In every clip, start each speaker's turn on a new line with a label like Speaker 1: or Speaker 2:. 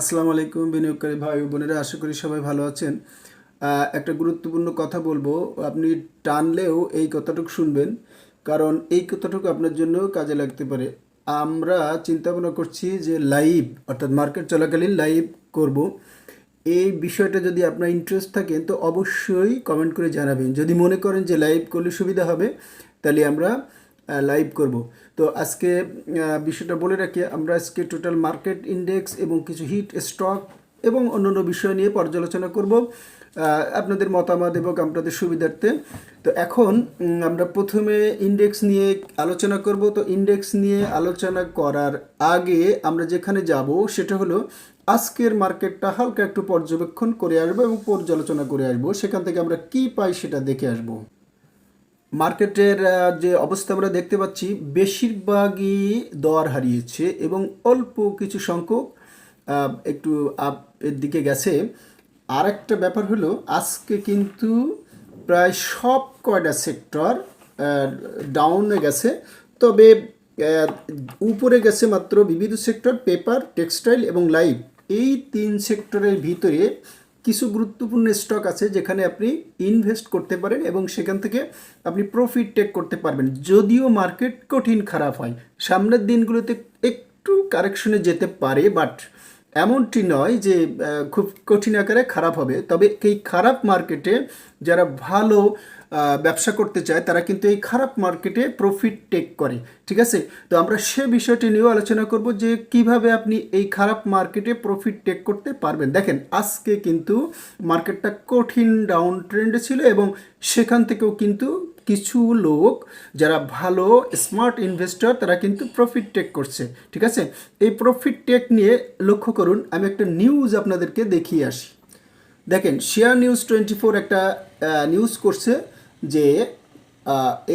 Speaker 1: আসসালামু আলাইকুম বিনিয়োগকারী ভাই বোনেরা, আশা করি সবাই ভালো আছেন। একটা গুরুত্বপূর্ণ কথা বলব, আপনি টানলেও এই কথাটুকু শুনবেন, কারণ এই কথাটুকু আপনার জন্য কাজে লাগতে পারে। আমরা চিন্তা ভাবনা করছি যে লাইভ, অর্থাৎ মার্কেট চলাকালীন লাইভ করব। এই বিষয়টা যদি আপনার ইন্টারেস্ট থাকেন তো অবশ্যই কমেন্ট করে জানাবেন। যদি মনে করেন যে লাইভ করলে সুবিধা হবে, তাহলে আমরা লাইভ করব। তো আজকে বিষয়টা বলে রাখি, আমরা আজকে টোটাল মার্কেট ইন্ডেক্স এবং কিছু হিট স্টক এবং অন্যান্য বিষয় নিয়ে পর্যালোচনা করব আপনাদের মতামত এবং আপনাদের সুবিধার্থে। তো এখন আমরা প্রথমে ইন্ডেক্স নিয়ে আলোচনা করব। তো ইন্ডেক্স নিয়ে আলোচনা করার আগে আমরা যেখানে যাব, সেটা হলো আজকের মার্কেটটা হালকা একটু পর্যবেক্ষণ করে আসব এবং পর্যালোচনা করে আসব। সেখান থেকে আমরা কি পাই সেটা দেখে আসব। মার্কেটের যে অবস্থা আমরা দেখতে পাচ্ছি, বেশিরভাগই দর হারিয়েছে এবং অল্প কিছু সংখ্যক একটু আপ এর দিকে গেছে। আর একটা ব্যাপার হলো, আজকে কিন্তু প্রায় সব কয়টা সেক্টর ডাউনে গেছে। তবে উপরে গেছে মাত্র বিবিধ সেক্টর পেপার টেক্সটাইল এবং লাইভ এই তিন সেক্টরের ভিতরে কিছু গুরুত্বপূর্ণ স্টক আছে যেখানে আপনি ইনভেস্ট করতে পারেন এবং সেখান থেকে আপনি প্রফিট টেক করতে পারবেন। যদিও মার্কেট কঠিন খারাপ হয়। সামনের দিনগুলোতে একটু কারেকশনে যেতে পারে বাট এমনটি নয় যে খুব কঠিন আকারে খারাপ হবে। তবে এই খারাপ মার্কেটে যারা ভালো ব্যবসা করতে চায়, তারা কিন্তু এই খারাপ মার্কেটে প্রফিট টেক করে, ঠিক আছে? তো আমরা সে বিষয়টি নিয়েও আলোচনা করব যে কীভাবে আপনি এই খারাপ মার্কেটে প্রফিট টেক করতে পারবেন। দেখেন, আজকে কিন্তু মার্কেটটা কঠিন ডাউন ট্রেন্ডে ছিল এবং সেখান থেকেও কিন্তু কিছু লোক, যারা ভালো স্মার্ট ইনভেস্টর তারা কিন্তু প্রফিট টেক করছে, ঠিক আছে? এই প্রফিট টেক নিয়ে লক্ষ্য করুন, আমি একটা নিউজ আপনাদেরকে দেখিয়ে আসি। দেখেন শেয়ার নিউজ টোয়েন্টি ফোর একটা নিউজ করছে। যে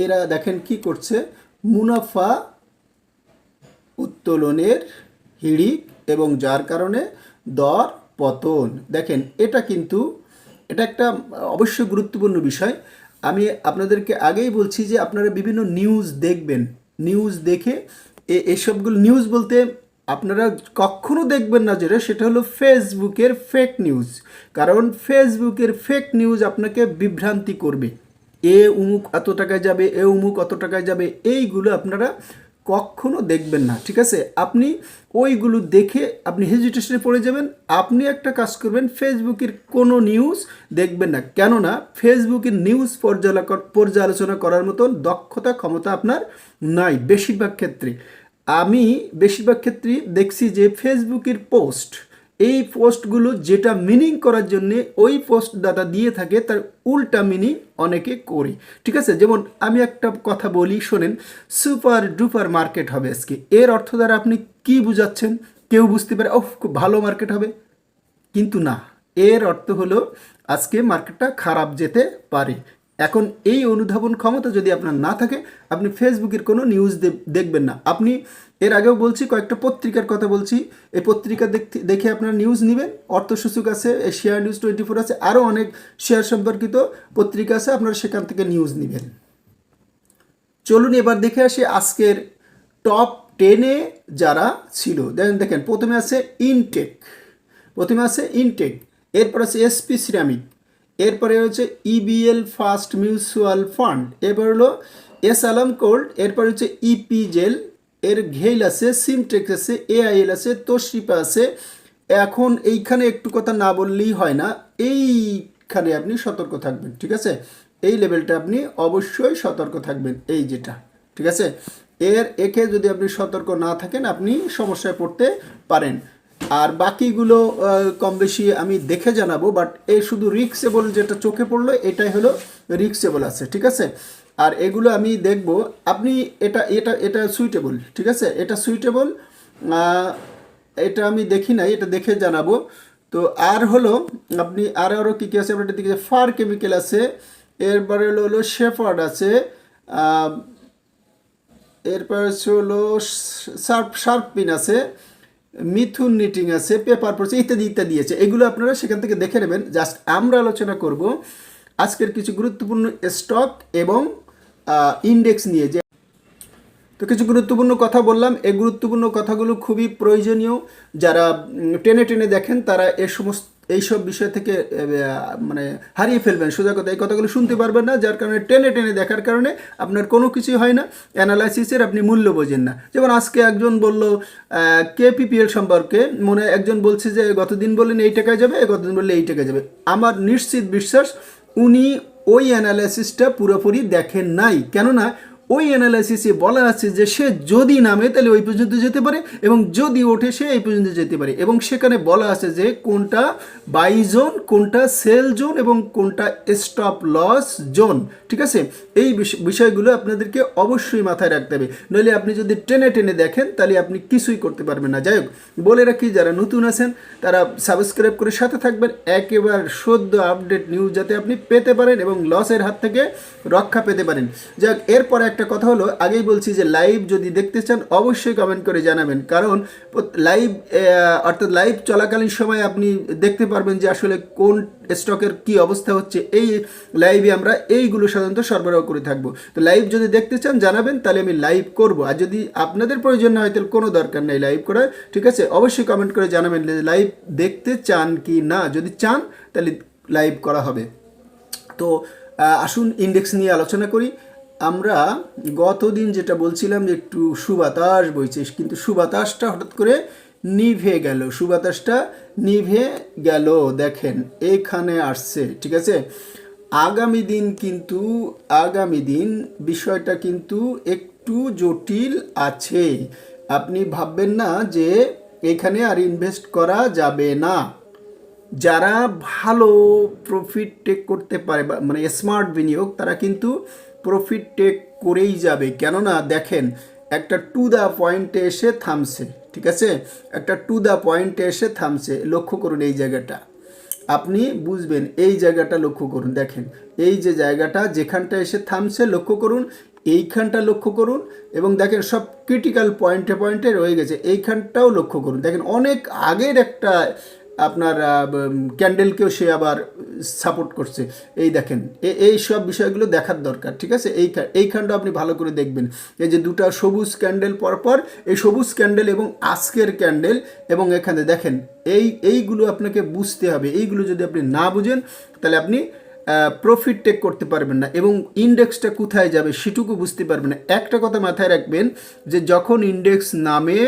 Speaker 1: এরা দেখেন কি করছে? মুনাফা উত্তোলনের হিড়িক এবং যার কারণে দর পতন। দেখেন, এটা কিন্তু, এটা একটা অবশ্যই গুরুত্বপূর্ণ বিষয়। আমি আপনাদেরকে আগেই বলছি যে, আপনারা বিভিন্ন নিউজ দেখবেন। নিউজ দেখে এসবগুলো নিউজ বলতে আপনারা কখনো দেখবেন না যেটা, সেটা হলো ফেসবুকের ফেক নিউজ কারণ ফেসবুকের ফেক নিউজ আপনাকে বিভ্রান্তি করবে। এ উমুক এত টাকায় যাবে, এ উমুক অত টাকায় যাবে, এইগুলো আপনারা কখনো দেখবেন না, ঠিক আছে? আপনি ওইগুলো দেখে আপনি হেজিটেশনে পড়ে যাবেন, আপনি একটা কাজ করবেন, ফেসবুকের কোনো নিউজ দেখবেন না। কেননা, ফেসবুকের নিউজ পর্যালোচনা করার মতন দক্ষতা, ক্ষমতা আপনার নাই, বেশিরভাগ ক্ষেত্রে। আমি বেশিরভাগ ক্ষেত্রেই দেখছি যে, ফেসবুকের পোস্ট এই পোস্টগুলো যেটা মিনিং করার জন্যে ওই পোস্ট দাদা দিয়ে থাকে, তার উল্টা মিনিং অনেকে করি। ঠিক আছে? যেমন আমি একটা কথা বলি, শোনেন, সুপার ডুপার মার্কেট হবে আজকে। এর অর্থ দ্বারা আপনি কি বুঝাচ্ছেন? কেউ বুঝতে পারে ওহ খুব ভালো মার্কেট হবে। কিন্তু না, এর অর্থ হলো আজকে মার্কেটটা খারাপ যেতে পারে। এখন এই অনুধাবন ক্ষমতা যদি আপনার না থাকে, আপনি ফেসবুকের কোনো নিউজ দেখবেন না। আপনি এর আগেও বলছি, কয়েকটা পত্রিকার কথা বলছি। এই পত্রিকা দেখতে, দেখে আপনার নিউজ নেবেন। অর্থসূচক আছে শেয়ার নিউজ টোয়েন্টি ফোর আছে আরও অনেক শেয়ার সম্পর্কিত পত্রিকা আছে, আপনারা সেখান থেকে নিউজ নেবেন। চলুন এবার দেখে আসি আজকের টপ টেনে যারা ছিল। দেখেন দেখেন, প্রথমে আছে ইনটেক প্রথমে আছে ইনটেক এরপর আছে এসপি সিরামিক এরপরে হচ্ছে ইবিএল ফার্স্ট মিউচুয়াল ফান্ড এরপর হলো এস আলাম কোল্ড এরপর হচ্ছে ইপি জেল এর ঘেইল আছে সিমটেক আছে এআইএল আছে তোশিপা আছে। এখন এইখানে একটু কথা না বললেই হয় না, এইখানে আপনি সতর্ক থাকবেন, ঠিক আছে? এই লেভেলটা আপনি অবশ্যই সতর্ক থাকবেন, এই যেটা, ঠিক আছে? এর একে যদি আপনি সতর্ক না থাকেন, আপনি সমস্যায় পড়তে পারেন। আর বাকিগুলো কম বেশি আমি দেখে জানাব, বাট এই শুধু রিক্সেবল যেটা চোখে পড়ল, এটাই হলো রিক্সেবল আছে, ঠিক আছে? আর এগুলো আমি দেখব। আপনি এটা এটা এটা সুইটেবল ঠিক আছে? এটা সুইটেবল এটা আমি দেখি নাই, এটা দেখে জানাব। তো আর হলো, আপনি আর আরও কী কী আছে? আপনার দিকে ফার কেমিক্যাল আছে, এরপরে হলো হলো শেফার্ড আছে এরপরে হলো শার্প পিন আছে মিথুন নিটিং আছে পেপার পড়ছে ইত্যাদি ইত্যাদি আছে। এগুলো আপনারা সেখান থেকে দেখে নেবেন। জাস্ট আমরা আলোচনা করব আজকের কিছু গুরুত্বপূর্ণ স্টক এবং ইন্ডেক্স নিয়ে যে তো কিছু গুরুত্বপূর্ণ কথা বললাম। এই গুরুত্বপূর্ণ কথাগুলো খুবই প্রয়োজনীয়। যারা টেনে টেনে দেখেন, তারা এ সমস্ত এইসব বিষয় থেকে মানে হারিয়ে ফেলবেন। সোজা কথা, এই কথাগুলো শুনতে পারবেন না, যার কারণে টেনে টেনে দেখার কারণে আপনার কোনো কিছুই হয় না। অ্যানালাইসিসের আপনি মূল্য বোঝেন না। যেমন আজকে একজন বলল কে কেপিপিএল সম্পর্কে। মনে একজন বলছে যে, গতদিন বললেন এই টাকায় যাবে গতদিন বললে এই টাকায় যাবে। আমার নিশ্চিত বিশ্বাস, উনি ওই অ্যানালাইসিসটা পুরোপুরি দেখেন নাই। কেননা ওই অ্যানালাইসিসে বলা আছে যে সে যদি নামে, তাহলে ওই পর্যন্ত যেতে পারে এবং যদি ওঠে, সে এই পর্যন্ত যেতে পারে। এবং সেখানে বলা আছে যে কোনটা বাই জোন কোনটা সেল জোন এবং কোনটা স্টপ লস জোন ঠিক আছে? এই বিষ- বিষয়গুলো আপনাদেরকে অবশ্যই মাথায় রাখতে হবে। নইলে আপনি যদি টেনে টেনে দেখেন, তাহলে আপনি কিছুই করতে পারবেন না। যাই হোক, বলে রাখি, যারা নতুন আছেন, তারা সাবস্ক্রাইব করে সাথে থাকবেন। একেবারে সদ্য আপডেট নিউজ যাতে আপনি পেতে পারেন এবং লসের হাত থেকে রক্ষা পেতে পারেন। যাক এরপর একটা কথা হলো, আগেই বলছি যে লাইভ যদি দেখতে চান, অবশ্যই কমেন্ট করে জানাবেন। কারণ লাইভ অর্থাৎ লাইভ চলাকালীন সময় আপনি দেখতে পারবেন যে আসলে কোন স্টকের কি অবস্থা হচ্ছে। এই লাইভে আমরা এইগুলো সাধারণত সরবরাহ করে থাকব। তো লাইভ যদি দেখতে চান, জানাবেন, তাহলে আমি লাইভ করব। আর যদি আপনাদের প্রয়োজন না হয়, তাহলে কোনো দরকার নেই লাইভ করার। ঠিক আছে? অবশ্যই কমেন্ট করে জানাবেন লাইভ দেখতে চান কি না। যদি চান, তাহলে লাইভ করা হবে। তো আসুন ইন্ডেক্স নিয়ে আলোচনা করি। আমরা গতদিন যেটা বলছিলাম যে একটু সুবাতাস বইছে, কিন্তু সুবাতাসটা হঠাৎ করে নিভে গেল, সুবাতাসটা নিভে গেল, দেখেন, এখানে আসছে, ঠিক আছে? আগামী দিন কিন্তু, আগামী দিন বিষয়টা কিন্তু একটু জটিল আছে। আপনি ভাববেন না যে এখানে আর ইনভেস্ট করা যাবে না। যারা ভালো প্রফিট টেক করতে পারে মানে স্মার্ট বিনিয়োগ, তারা কিন্তু প্রফিট টেক করেই যাবে। কেননা দেখেন, একটা টু দ্য পয়েন্টে এসে থামছে, ঠিক আছে? একটা টু দ্য পয়েন্টে এসে থামছে, লক্ষ্য করুন এই জায়গাটা। আপনি বুঝবেন, এই জায়গাটা লক্ষ্য করুন, দেখেন। এই যে জায়গাটা, যেখানটা এসে থামছে, লক্ষ্য করুন, এইখানটা লক্ষ্য করুন, এবং দেখেন সব ক্রিটিক্যাল পয়েন্টে পয়েন্টে রয়ে গেছে, এইখানটাও লক্ষ্য করুন। দেখেন, অনেক আগের একটা আপনার ক্যান্ডেলকেও সে আবার সাপোর্ট করছে। এই দেখেন এই সব বিষয়গুলো দেখার দরকার, ঠিক আছে? এই এইখানটা আপনি ভালো করে দেখবেন। এই যে দুটা সবুজ ক্যান্ডেল পরপর এই সবুজ ক্যান্ডেল এবং আজকের ক্যান্ডেল এবং এখানে দেখেন, এই, এইগুলো আপনাকে বুঝতে হবে। এইগুলো যদি আপনি না বুঝেন, তাহলে আপনি প্রফিট টেক করতে পারবেন না এবং ইন্ডেক্সটা কোথায় যাবে সেটুকু বুঝতে পারবেন না। একটা কথা মাথায় রাখবেন যে যখন ইন্ডেক্স নামে,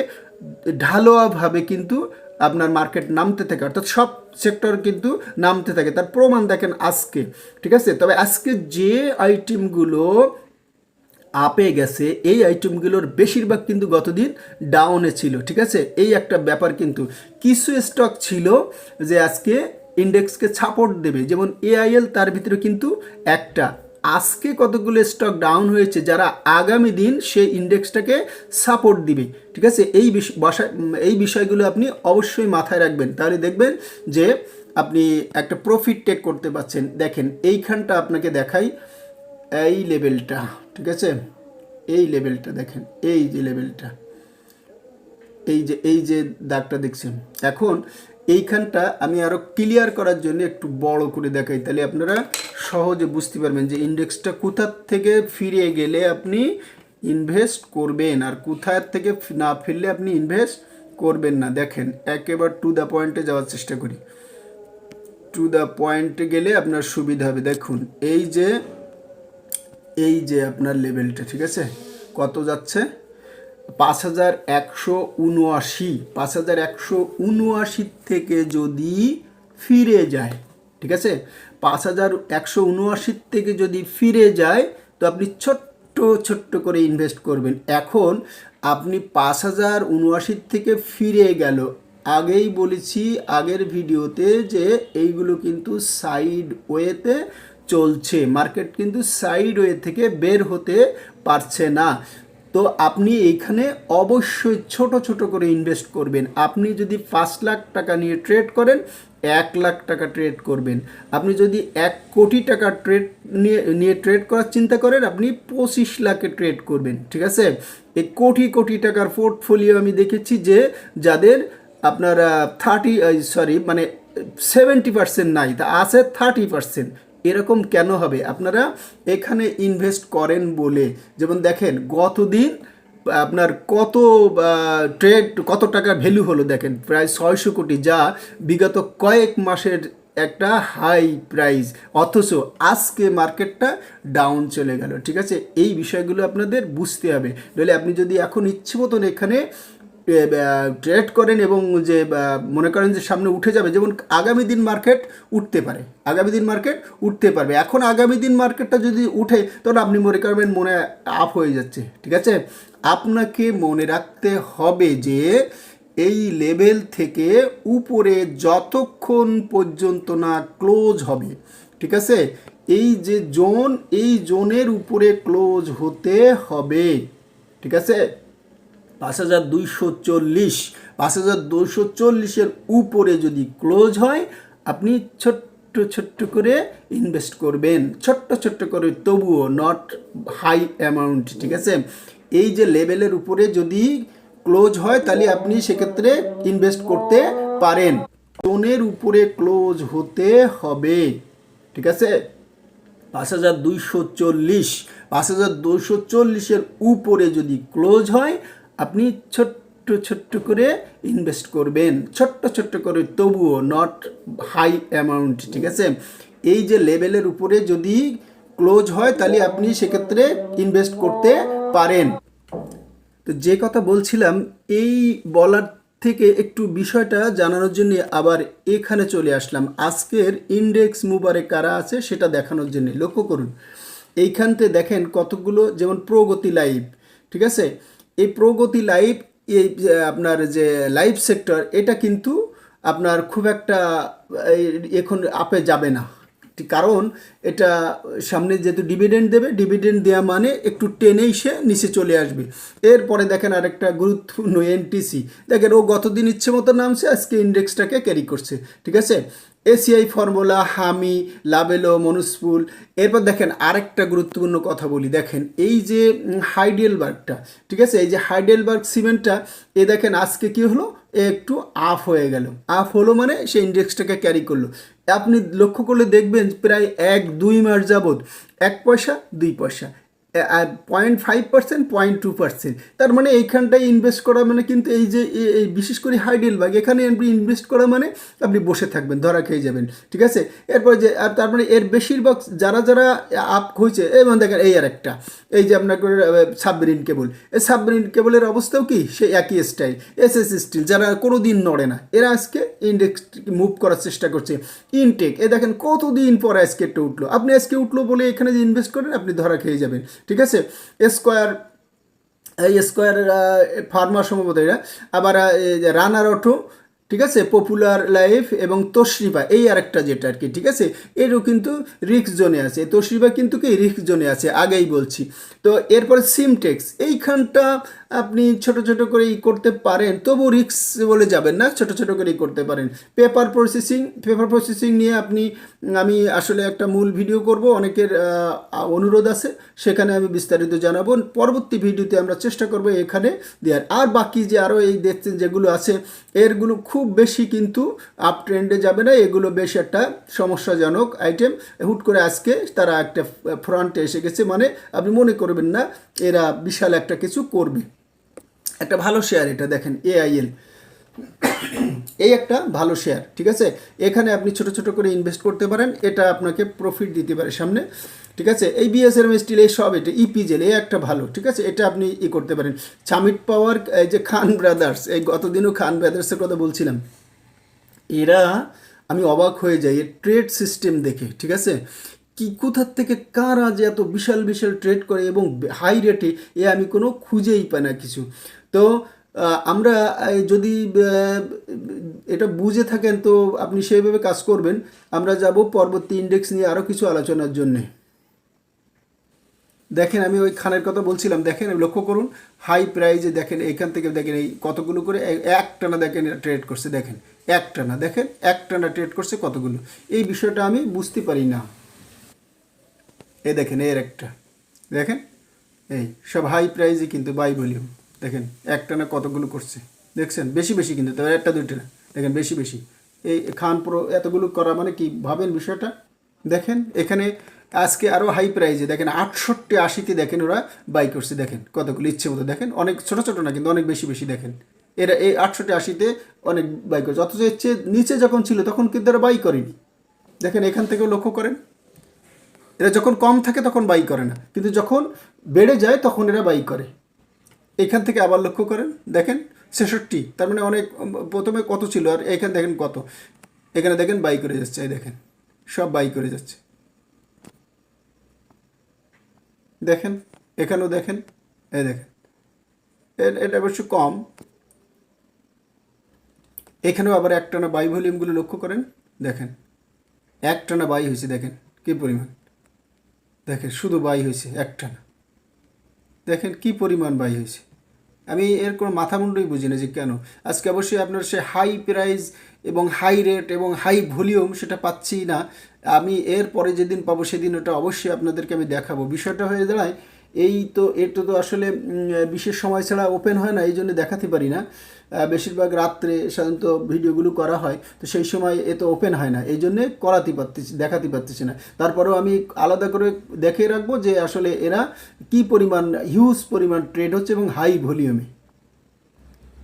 Speaker 1: ঢালোয়াভাবে কিন্তু আপনার মার্কেট নামতে থাকে, অর্থাৎ সব সেক্টর কিন্তু নামতে থাকে। তার প্রমাণ দেখেন আজকে, ঠিক আছে? তবে আজকে যে আইটেমগুলো আপে গেছে, এই আইটেমগুলোর বেশিরভাগ কিন্তু গতদিন ডাউনে ছিল, ঠিক আছে? এই একটা ব্যাপার কিন্তু। কিছু স্টক ছিল যে আজকে ইন্ডেক্সকে সাপোর্ট দেবে। যেমন এআইএল তার ভিতরে কিন্তু একটা। আজকে কতগুলো স্টক ডাউন হয়েছে যারা আগামী দিন সেই ইন্ডেক্সটাকে সাপোর্ট দিবে, ঠিক আছে? এই বিষয় এই বিষয়গুলো আপনি অবশ্যই মাথায় রাখবেন। তাহলে দেখবেন যে আপনি একটা প্রফিট টেক করতে পারছেন দেখেন, এইখানটা আপনাকে দেখাই, এই লেভেলটা ঠিক আছে? এই লেভেলটা দেখেন, এই যে লেভেলটা এই যে এই যে দাগটা দেখছেন। এখন এইখানটা আমি আরও ক্লিয়ার করার জন্য একটু বড় করে দেখাই। তাহলে আপনারা সহজে বুঝতে পারবেন যে ইন্ডেক্সটা কোথার থেকে ফিরে গেলে আপনি ইনভেস্ট করবেন আর কোথার থেকে না ফিরলে আপনি ইনভেস্ট করবেন না। দেখেন, একেবারে টু দ্য পয়েন্টে যাওয়ার চেষ্টা করি। টু দ্য পয়েন্টে গেলে আপনার সুবিধা হবে। দেখুন, এই যে এই যে আপনার লেভেলটা ঠিক আছে? কত যাচ্ছে? পাঁচ হাজার একশো উনআশি, পাঁচ হাজার একশো উনআশি থেকে যদি ফিরে যায়, ঠিক আছে? পাঁচ হাজার একশো উনআশির থেকে যদি ফিরে যায়, তো আপনি ছোট্ট ছোট্ট করে ইনভেস্ট করবেন। এখন আপনি পাঁচ হাজার উনআশির থেকে ফিরে গেল। আগেই বলেছি আগের ভিডিওতে যে এইগুলো কিন্তু সাইড ওয়েতে চলছে। মার্কেট কিন্তু সাইড ওয়ে থেকে বের হতে পারছে না। তো আপনি এইখানে অবশ্যই ছোট ছোট করে ইনভেস্ট করবেন। আপনি যদি পাঁচ লাখ টাকা নিয়ে ট্রেড করেন, এক লাখ টাকা ট্রেড করবেন। আপনি যদি এক কোটি টাকা ট্রেড নিয়ে নিয়ে ট্রেড করার চিন্তা করেন, আপনি পঁচিশ লাখে ট্রেড করবেন, ঠিক আছে? এই কোটি কোটি টাকার পোর্টফোলিও আমি দেখেছি যে যাদের আপনার থার্টি সরি মানে সেভেন্টি পার্সেন্ট নাই, তা আছে থার্টি পার্সেন্ট এরকম কেন হবে? আপনারা এখানে ইনভেস্ট করেন বলে। যেমন দেখেন, গতদিন আপনার কত ট্রেড কত টাকা ভ্যালু হলো দেখেন? প্রায় ছয়শো কোটি, যা বিগত কয়েক মাসের একটা হাই প্রাইস অথচ আজকে মার্কেটটা ডাউন চলে গেল, ঠিক আছে? এই বিষয়গুলো আপনাদের বুঝতে হবে। নইলে আপনি যদি এখন ইচ্ছে মতন এখানে ট্রেড করেন এবং যে মনে করেন যে সামনে উঠে যাবে, যেমন আগামী দিন মার্কেট উঠতে পারে, আগামী দিন মার্কেট উঠতে পারবে। এখন আগামী দিন মার্কেটটা যদি উঠে তখন আপনি মনে করবেন মনে আপ হয়ে যাচ্ছে, ঠিক আছে? আপনাকে মনে রাখতে হবে যে, এই লেভেল থেকে উপরে যতক্ষণ পর্যন্ত না ক্লোজ হবে, ঠিক আছে? এই যে জোন এই জোনের উপরে ক্লোজ হতে হবে, ঠিক আছে? পাঁচ হাজার দুইশো চল্লিশ, পাঁচ হাজার দুশো চল্লিশের উপরে যদি ক্লোজ হয়, আপনি ছোট্ট ছোট্ট করে ইনভেস্ট করবেন। ছোট্ট ছোট্ট করে, তবুও নট হাই অ্যামাউন্ট ঠিক আছে? এই যে লেভেলের উপরে যদি ক্লোজ হয়, তাহলে আপনি সেক্ষেত্রে ইনভেস্ট করতে পারেন। টোনের উপরে ক্লোজ হতে হবে, ঠিক আছে? পাঁচ হাজার দুইশো চল্লিশ, পাঁচ হাজার দুশো চল্লিশের উপরে যদি ক্লোজ হয় আপনি ছোট্ট ছোট্ট করে ইনভেস্ট করবেন। ছোট্ট ছোট্ট করে, তবুও নট হাই অ্যামাউন্ট ঠিক আছে? এই যে লেভেলের উপরে যদি ক্লোজ হয়, তাহলে আপনি সেক্ষেত্রে ইনভেস্ট করতে পারেন। তো যে কথা বলছিলাম, এই বলার থেকে একটু বিষয়টা জানানোর জন্য আবার এখানে চলে আসলাম। আজকের ইন্ডেক্স মুবারে কারা আছে, সেটা দেখানোর জন্য। লক্ষ্য করুন, এইখানতে দেখেন কতগুলো যেমন প্রগতি লাইভ ঠিক আছে? এই প্রগতি লাইভ এই আপনার যে লাইফ সেক্টর, এটা কিন্তু আপনার খুব একটা এখন আপে যাবে না। কারণ এটা সামনে যেহেতু ডিভিডেন্ড দেবে ডিভিডেন্ড দেওয়া মানে একটু টেনেই সে নিচে চলে আসবে। এরপরে দেখেন আরেকটা গুরুত্বপূর্ণ এনটিসি দেখেন ও গতদিন ইচ্ছে মতো নামছে, আজকে ইন্ডেক্সটাকে ক্যারি করছে। ঠিক আছে? এসিআই ফর্মুলা, হামি, লাবেলো, মনুসপুল। এরপর দেখেন আরেকটা গুরুত্বপূর্ণ কথা বলি। দেখেন এই যে হাইডেলবার্গটা, ঠিক আছে? এই যে হাইডেলবার্গ সিমেন্টটা, এ দেখেন আজকে কি হলো? একটু আফ হয়ে গেল। আফ হলো মানে সে ইন্ডেক্সটাকে ক্যারি করল। আপনি লক্ষ্য করলে দেখবেন প্রায় এক দুই মাস যাবৎ এক পয়সা, দুই পয়সা। Point five percent point two percent তার মানে এইখানটায় ইনভেস্ট করা মানে কিন্তু এই যে এই বিশেষ করে হাইডেলবার্গ এখানে আপনি ইনভেস্ট করা মানে আপনি বসে থাকবেন, ধরা খেয়ে যাবেন, ঠিক আছে? এরপর যে, আর তার মানে এর বেশিরভাগ যারা যারা আপ হয়েছে এবং দেখেন, এই আর একটা এই যে আপনার সাবমেরিন কেবল এই সাবমেরিন কেবলের অবস্থাও কি? সেই একই স্টাইল এস এস স্টিল যারা কোনো দিন নড়ে না, এরা আজকে ইন্ডেক্স মুভ করার চেষ্টা করছে। ইনটেক এ দেখেন কতদিন পরে আজকে একটা উঠল? আপনি আজকে উঠল বলে এখানে যে ইনভেস্ট করেন, আপনি ধরা খেয়ে যাবেন। ঠিক আছে? স্কোয়ার এই স্কোয়ার ফার্মা সম্ভবত এটা। আবার রানার অটো ঠিক আছে? পপুলার লাইফ এবং তশরিফা, এই আরেকটা যেটা আর কি ঠিক আছে? এরও কিন্তু রিক্স জোনে আছে। তশরিফা কিন্তু কি? রিক্স জোনে আছে, আগেই বলছি। তো এরপর সিমটেক্স এইখানটা আপনি ছোট ছোট করে ই করতে পারেন, তবু রিক্স বলে যাবেন না, ছোট ছোট করেই করতে পারেন। পেপার প্রসেসিং পেপার প্রসেসিং নিয়ে আপনি, আমি আসলে একটা মূল ভিডিও করব, অনেকের অনুরোধ আছে, সেখানে আমি বিস্তারিত জানাব। পরবর্তী ভিডিওতে আমরা চেষ্টা করব এখানে দেওয়ার। আর বাকি যে আরও এই দেখছেন যেগুলো আছে, এরগুলো খুব বেশি কিন্তু আপ ট্রেন্ডে যাবে না, এগুলো বেশ একটা সমস্যাজনক আইটেম হুট করে আজকে তারা একটা ফ্রন্টে এসে গেছে মানে আপনি মনে করবেন না, এরা বিশাল একটা কিছু করবে। একটা ভালো শেয়ার এটা দেখেন এআইএল এই একটা ভালো শেয়ার ঠিক আছে? এখানে আপনি ছোট ছোট করে ইনভেস্ট করতে পারেন, এটা আপনাকে প্রফিট দিতে পারে সামনে, ঠিক আছে? এই বিএসএম স্টিল এই সব এটা ইপিজেল এই একটা ভালো, ঠিক আছে? এটা আপনি ই করতে পারেন। সামিট পাওয়ার এই যে খান ব্রাদার্স এই গতদিনও খান ব্রাদার্সের কথা বলছিলাম। এরা, আমি অবাক হয়ে যাই, এর ট্রেড সিস্টেম দেখে, ঠিক আছে? কি, কোথার থেকে, কারা যে এত বিশাল বিশাল ট্রেড করে এবং হাই রেটে এ আমি কোনো খুঁজেই পাই না কিছু। তো আমরা যদি এটা বুঝে থাকেন তো আপনি সেইভাবে কাজ করবেন। আমরা যাব পরবর্তী ইন্ডেক্স নিয়ে আরও কিছু আলোচনার জন্যে। দেখেন, আমি ওই খানের কথা বলছিলাম। দেখেন, লক্ষ্য করুন হাই প্রাইজে দেখেন এইখান থেকে দেখেন, এই কতগুলো করে এক টানা দেখেন ট্রেড করছে। দেখেন এক টানা দেখেন এক টানা ট্রেড করছে কতগুলো। এই বিষয়টা আমি বুঝতে পারি না। এ দেখেন, এর একটা। দেখেন, এই সব হাই প্রাইজে কিন্তু বাই ভলিউম দেখেন, একটানা কতগুলো করছে? দেখছেন? বেশি বেশি কিন্তু তবে একটা, দুইটা না। দেখেন, বেশি বেশি। এই খান প্রো এতগুলো করা মানে কি? ভাবেন বিষয়টা? দেখেন, এখানে আজকে আরও হাই প্রাইজে দেখেন, আটষট্টি, আশিতে দেখেন ওরা বাই করছে, দেখেন, কতগুলো ইচ্ছে মতো। দেখেন, অনেক ছোটো ছোটো না, কিন্তু অনেক বেশি বেশি দেখেন। এরা এই আটষট্টি, আশিতে অনেক বাই করছে। অথচ ইচ্ছে নিচে যখন ছিল, তখন কিন্তু এরা বাই করেনি। দেখেন, এখান থেকেও লক্ষ্য করেন। এরা যখন কম থাকে, তখন বাই করে না। কিন্তু যখন বেড়ে যায়, তখন এরা বাই করে। এখান থেকে আবার লক্ষ্য করেন, দেখেন ছেষট্টি, তার মানে অনেক, প্রথমে কত ছিল আর এখানে দেখেন কত। এখানে দেখেন বাই করে যাচ্ছে, এই দেখেন, সব বাই করে যাচ্ছে। দেখেন, এখানেও দেখেন, এই দেখেন এটা অবশ্য কম। এখানেও আবার একটানা বাই ভলিউমগুলো লক্ষ্য করেন, দেখেন, একটানা বাই হয়েছে, দেখেন, কী পরিমাণ। দেখেন, শুধু বাই হয়েছে, একটানা। দেখেন কি পরিমাণ বাই হয়েছে। আমি এর কোনো মাথা মুন্ডই বুঝি না যে কেন। আজকে অবশ্যই আপনার সে হাই প্রাইস এবং হাই রেট এবং হাই ভলিউম সেটা পাচ্ছি না। আমি এর পরে যেদিন পাবো সেদিন ওটা অবশ্যই আপনাদেরকে আমি দেখাবো। বিষয়টা হয়ে দাঁড়ায়, এই তো এটা তো আসলে বিশেষ সময় ছাড়া ওপেন হয় না, এই জন্য দেখাতে পারি না। বেশিরভাগ রাত্রে সাধারণত ভিডিওগুলো করা হয়, তো সেই সময় এ তো ওপেন হয় না, এই জন্যে করাতে পারতেছি, দেখাতে পারতেছি না। তারপরেও আমি আলাদা করে দেখে রাখব যে আসলে এরা কি পরিমাণ হিউজ পরিমাণ ট্রেড হচ্ছে এবং হাই ভলিউমে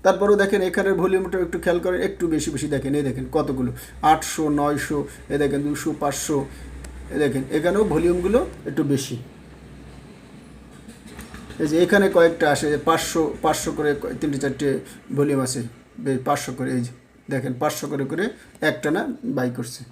Speaker 1: তারপরেও দেখেন এখানের ভলিউমটা একটু খেয়াল করেন, একটু বেশি বেশি দেখেন, এই দেখেন কতগুলো, আটশো, নয়শো, এ দেখেন দুশো, পাঁচশো, এ দেখেন, এখানেও ভলিউমগুলো একটু বেশি। এই যে এখানে কয়েকটা আসে যে পাঁচশো পাঁচশো করে তিনটে চারটে ভলিউম আছে। পাঁচশো করে, এই যে দেখেন, পাঁচশো করে করে একটা না বাই করছে।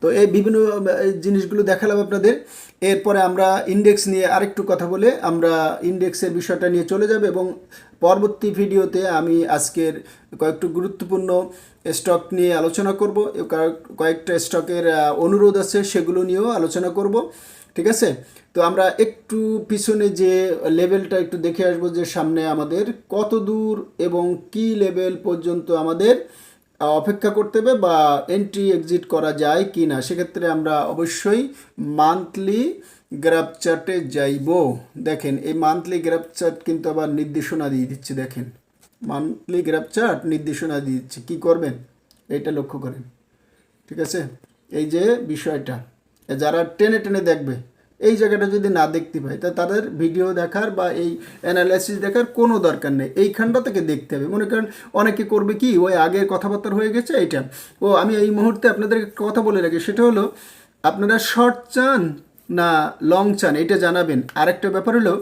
Speaker 1: তো এই বিভিন্ন জিনিসগুলো দেখালাম আপনাদের। এরপরে আমরা ইন্ডেক্স নিয়ে আরেকটু কথা বলে আমরা ইন্ডেক্সের বিষয়টা নিয়ে চলে যাব এবং পরবর্তী ভিডিওতে আমি আজকের কয়েকটি গুরুত্বপূর্ণ স্টক নিয়ে আলোচনা করব। কয়েক- কয়েকটা স্টকের অনুরোধ আছে, সেগুলো নিয়েও আলোচনা করব। ঠিক আছে? তো আমরা একটু পিছনে যে লেভেলটা একটু দেখে আসব যে সামনে আমাদের কত দূর এবং কি লেভেল পর্যন্ত আমাদের অপেক্ষা করতে হবে বা এন্ট্রি এক্সিট করা যায় কি না সেক্ষেত্রে আমরা অবশ্যই মান্থলি গ্রাফ চার্টে যাইব। দেখেন, এই মান্থলি গ্রাফ চার্ট কিন্তু আবার নির্দেশনা দিয়ে দিচ্ছে, দেখেন। মান্থলি গ্রাফ চার্ট নির্দেশনা দিয়ে দিচ্ছে। কী করবেন? এটা লক্ষ্য করেন। ঠিক আছে? এই যে বিষয়টা, যারা টেনে টেনে দেখবে এই জায়গাটা যদি না দেখতে পাই তা তাদের ভিডিও দেখার বা এই অ্যানালাইসিস দেখার কোনো দরকার নেই। এইখানটা থেকে দেখতে হবে। মনে করেন অনেকে করবে কি, ওই আগের কথাবার্তা হয়ে গেছে এইটা। ও, আমি এই মুহূর্তে আপনাদের কথা বলে রাখি। সেটা হলো, আপনারা শর্ট চান না লং চান, এটা জানাবেন। আরেকটা ব্যাপার হলো,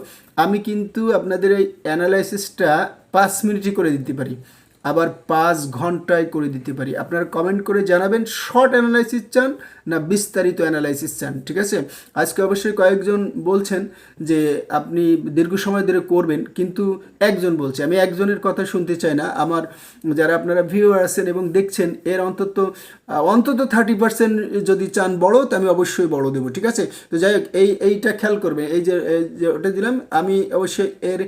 Speaker 1: আমি কিন্তু আপনাদের এই অ্যানালাইসিসটা পাঁচ মিনিটই করে দিতে পারি। আবার পাঁচ ঘন্টায় করে দিতে পারি। আপনারা কমেন্ট করে জানাবেন শর্ট অ্যানালাইসিস চান না বিস্তারিত অ্যানালাইসিস চান, ঠিক আছে? আজকে অবশ্যই কয়েকজন বলছেন যে, আপনি দীর্ঘ সময় ধরে করবেন, কিন্তু একজন বলছে। আমি একজনের কথা শুনতে চাই না। আমার যারা আপনারা ভিউয়ার আছেন এবং দেখছেন, এর অন্তত অন্তত থার্টি পার্সেন্ট যদি চান বড়, তো আমি অবশ্যই বড় দেবো, ঠিক আছে? তো যাই হোক, এই, এইটা খেয়াল করবেন। এই যে এই যে, ওটা দিলাম। আমি অবশ্যই এর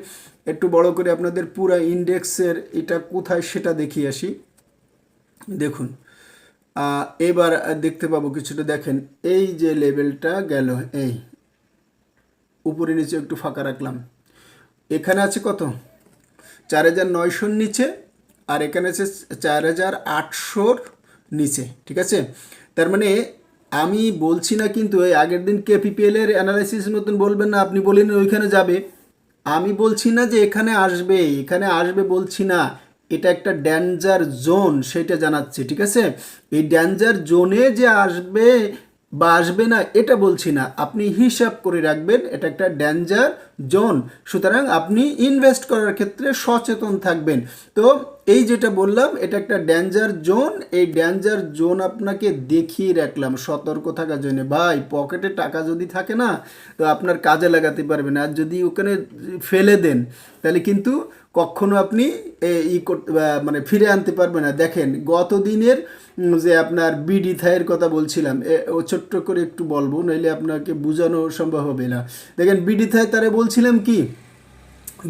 Speaker 1: একটু বড় করে আপনাদের পুরা ইন্ডেক্সের এটা কোথায় সেটা দেখিয়ে আসি। দেখুন এবার দেখতে পাবো কিছুটা। দেখেন, এই যে লেভেলটা গেল, এই উপরে নিচে একটু ফাঁকা রাখলাম। এখানে আছে কত? চার হাজার নয়শোর নিচে আর এখানে আছে চার হাজার আটশোর নিচে, ঠিক আছে? তার মানে আমি বলছি না কিন্তু এই আগের দিন কেপিপিএল এর অ্যানালাইসিস মতন বলবেন না, আপনি বলেন ওইখানে যাবে। আমি বলছি না যে এখানে আসবে এখানে আসবে বলছি না। এটা একটা ড্যাঞ্জার জোন সেটা জানাচ্ছে, ঠিক আছে? এই ড্যাঞ্জার জোনে যে আসবে বা আসবে না, এটা বলছি না। আপনি হিসাব করে রাখবেন, এটা একটা ড্যাঞ্জার জোন সুতরাং আপনি ইনভেস্ট করার ক্ষেত্রে সচেতন থাকবেন। তো এই যেটা বললাম, এটা একটা ড্যাঞ্জার জোন এই ড্যাঞ্জার জোন আপনাকে দেখিয়ে রাখলাম, সতর্ক থাকার জন্য। ভাই, পকেটে টাকা যদি থাকে না, তো আপনার কাজে লাগাতে পারবেন। আর যদি ওখানে ফেলে দেন, তাহলে কিন্তু কখনো আপনি ই করতে মানে ফিরে আনতে পারবেন না। দেখেন গত দিনের যে আপনার বিডি থাইয়ের কথা বলছিলাম ও ছোট্ট করে একটু বলব, নইলে আপনাকে বোঝানো সম্ভব হবে না। দেখেন, বিডি থাই তারে বলছিলাম কি?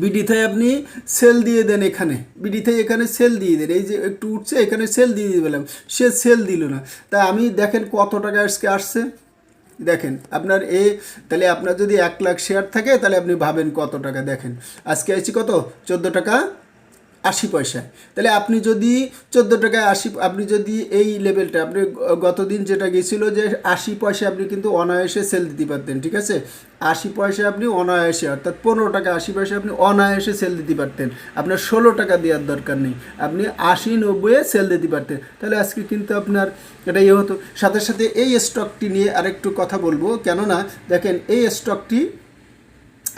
Speaker 1: বিডিথায় আপনি সেল দিয়ে দেন এখানে। বিডিথায় এখানে সেল দিয়ে দেন। এই যে একটু উঠছে, এখানে সেল দিয়ে বললাম সে সেল দিল না। তা আমি দেখেন কত টাকা আজকে আসছে। দেখেন, আপনার এ, তাহলে আপনার যদি এক লাখ শেয়ার থাকে, তাহলে আপনি ভাবেন কত টাকা, দেখেন। আজকে আছি কত? চোদ্দ টাকা। আশি পয়সায় তাহলে আপনি যদি চোদ্দ টাকায় আশি, আপনি যদি এই লেভেলটা আপনি গতদিন যেটা গেছিল যে আশি পয়সা আপনি কিন্তু অনায়াসে সেল দিতে পারতেন, ঠিক আছে? আশি পয়সা আপনি অনায়াসে, অর্থাৎ পনেরো টাকা আশি পয়সা আপনি অনায়াসে সেল দিতে পারতেন। আপনার ষোলো টাকা দেওয়ার দরকার নেই, আপনি আশি নব্বইয়ে সেল দিতে পারতেন। তাহলে আজকে কিন্তু আপনার এটা ইয়ে হতো। সাথে সাথে এই স্টকটি নিয়ে আরেকটু কথা বলব। কেননা, দেখেন এই স্টকটি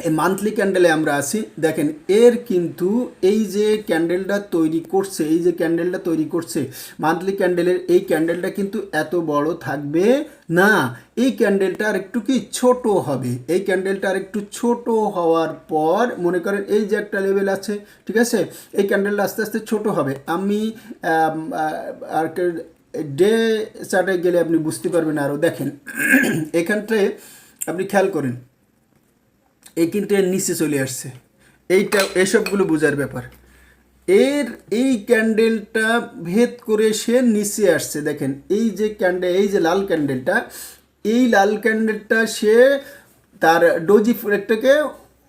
Speaker 1: এই মান্থলি ক্যান্ডেলে আমরা আছি। দেখেন, এর কিন্তু এই যে ক্যান্ডেলটা তৈরি করছে, এই যে ক্যান্ডেলটা তৈরি করছে মান্থলি ক্যান্ডেলের এই ক্যান্ডেলটা কিন্তু এত বড় থাকবে না। এই ক্যান্ডেলটা আর একটু কি ছোট হবে? এই ক্যান্ডেলটা আর একটু ছোট হওয়ার পর, মনে করেন এই যে একটা লেভেল আছে, ঠিক আছে? এই ক্যান্ডেলটা আস্তে আস্তে ছোট হবে। আমি আর ডে চার্টে গেলে আপনি বুঝতে পারবেন আরও দেখেন, এখানটায় আপনি খেয়াল করেন। এই কিন্তু এর নিচে চলে আসছে। এইটা, এসবগুলো বোঝার ব্যাপার। এর এই ক্যান্ডেলটা ভেদ করে সে নিচে আসছে। দেখেন, এই যে ক্যান্ডেল এই যে লাল ক্যান্ডেলটা এই লাল ক্যান্ডেলটা সে তার ডোজি ফ্রেকটাকে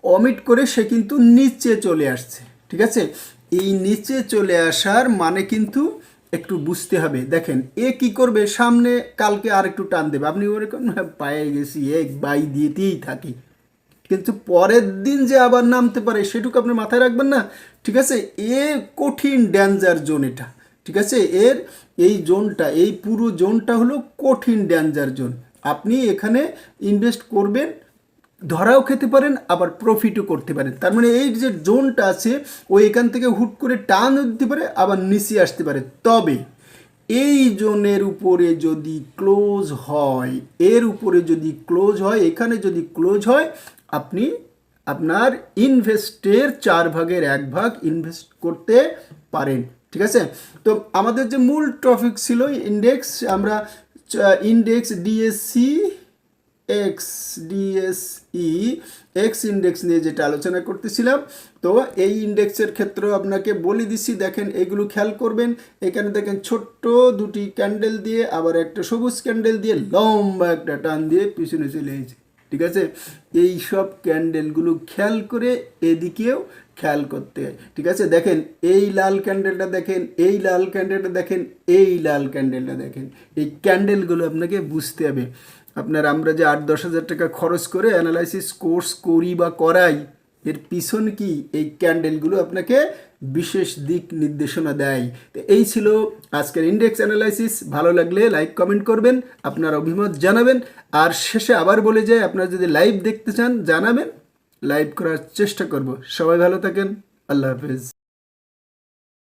Speaker 1: অমিট করে সে কিন্তু নিচে চলে আসছে। ঠিক আছে? এই নিচে চলে আসার মানে কিন্তু একটু বুঝতে হবে। দেখেন, এ কি করবে? সামনে কালকে আর একটু টান দেবে। আপনি ওরকম পায়ে গেছি, এক বাই দিতেই থাকি। কিন্তু পরের দিন যে আবার নামতে পারে, সেটুকু আপনি মাথায় রাখবেন না। ঠিক আছে? এ কঠিন ড্যাঞ্জার জোন এটা। ঠিক আছে? এর এই জোনটা, এই পুরো জোনটা হলো কঠিন ড্যাঞ্জার জোন আপনি এখানে ইনভেস্ট করবেন, ধরাও খেতে পারেন, আবার প্রফিটও করতে পারেন। তার মানে এই যে জোনটা আছে, ও এখান থেকে হুট করে টান দিতে পারে, আবার নিচে আসতে পারে। তবে এই জোনের উপরে যদি ক্লোজ হয়, এর উপরে যদি ক্লোজ হয়, এখানে যদি ক্লোজ হয় আপনি আপনার ইনভেস্টের চার ভাগের এক ভাগ ইনভেস্ট করতে পারেন, ঠিক আছে? তো আমাদের যে মূল টপিক ছিল ইন্ডেক্স আমরা index DSC X DSE X index নিয়ে যেটা আলোচনা করতেছিলাম, তো এই ইন্ডেক্সের ক্ষেত্রেও আপনাকে বলে দিচ্ছি দেখেন এগুলো খেয়াল করবেন। এখানে দেখেন ছোট্ট দুটি ক্যান্ডেল দিয়ে, আবার একটা সবুজ ক্যান্ডেল দিয়ে লম্বা একটা টান দিয়ে পিছনে চলে এসেছে। ঠিক আছে? এই সব ক্যান্ডেলগুলো খেয়াল করে এদিকেও খেয়াল করতে হয়। ঠিক আছে? দেখেন, এই লাল ক্যান্ডেলটা দেখেন, এই লাল ক্যান্ডেলটা দেখেন, এই লাল ক্যান্ডেলটা দেখেন। এই ক্যান্ডেলগুলো আপনাকে বুঝতে হবে। আপনার আমরা যে আট দশ হাজার টাকা খরচ করে অ্যানালাইসিস কোর্স করি বা করাই, এর পিছন কি? এই ক্যান্ডেলগুলো আপনাকে বিশেষ দিক নির্দেশনা দেয়। তো এই ছিল আজকের ইন্ডেক্স অ্যানালাইসিস ভালো লাগলে লাইক কমেন্ট করবেন, আপনার অভিমত জানাবেন। আর শেষে আবার বলে যায় আপনারা যদি লাইভ দেখতে চান, জানাবেন। লাইভ করার চেষ্টা করব। সবাই ভালো থাকেন। আল্লাহ হাফেজ।